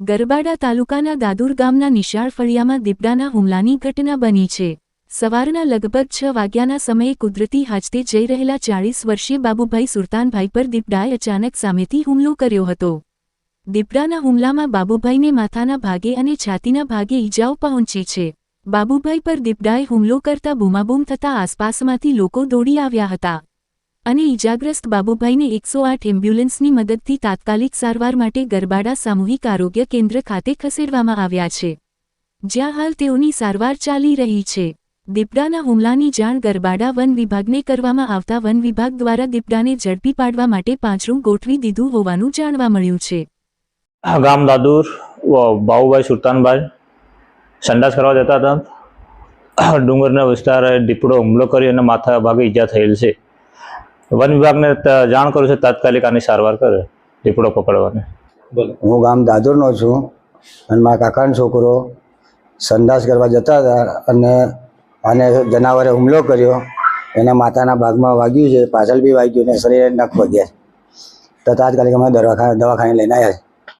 ગરબાડા તાલુકાના દાદુર ગામના નિશાળ ફળિયામાં દીપડાના હુમલાની ઘટના બની છે. સવારના લગભગ છ વાગ્યાના સમયે કુદરતી હાજતે જઈ રહેલા ચાળીસ વર્ષીય બાબુભાઈ સુરતાનભાઈ પર દીપડાએ અચાનક સામેથી હુમલો કર્યો હતો. દીપડાના હુમલામાં બાબુભાઈને માથાના ભાગે અને છાતીના ભાગે ઈજાઓ પહોંચી છે. બાબુભાઈ પર દીપડાએ હુમલો કરતા બૂમાબૂમ થતા આસપાસમાંથી લોકો દોડી આવ્યા હતા. અને ઈજાગ્રસ્ત બાબુભાઈને એકસો આઠ એમ્બ્યુલન્સની મદદથી તાત્કાલિક સારવાર માટે ગરબાડા સામૂહિક આરોગ્ય કેન્દ્ર ખાતે ખસેડવામાં આવ્યા છે. જ્યાં હાલ તેઓની સારવાર ચાલી રહી છે. દીપડાના હુમલાની જાણ ગરબાડા વન વિભાગને કરવામાં આવતા વન વિભાગ દ્વારા દીપડાને ઝડપી પાડવા માટે પાંચરું ગોઠવી દીધું હોવાનું જાણવા મળ્યું છે. ગામ દાદુર, વ- સુલતાનભાઈ. સંડાસ કરવા જતા હતા. ડુંગરના વિસ્તારે દીપડો હુમલો કરી અને માથા ભાગે ઈજા થયેલ છે. વન વિભાગને ત- જાણ કરું છે તાત્કાલિક આની સારવાર કરે દીપડો પકડવાની. હું ગામ દાદરનો છું અને મારા કાકાનો છોકરો સંડાસ કરવા જતા હતા અને અને જનાવરે હુમલો કર્યો. એના માતાના ભાગમાં વાગ્યું છે પાછળ બી વાગ્યું ને શરીરે નખ વધ્યા તો તાત્કાલિક અમે દવાખાને દવાખાને લઈને આવ્યા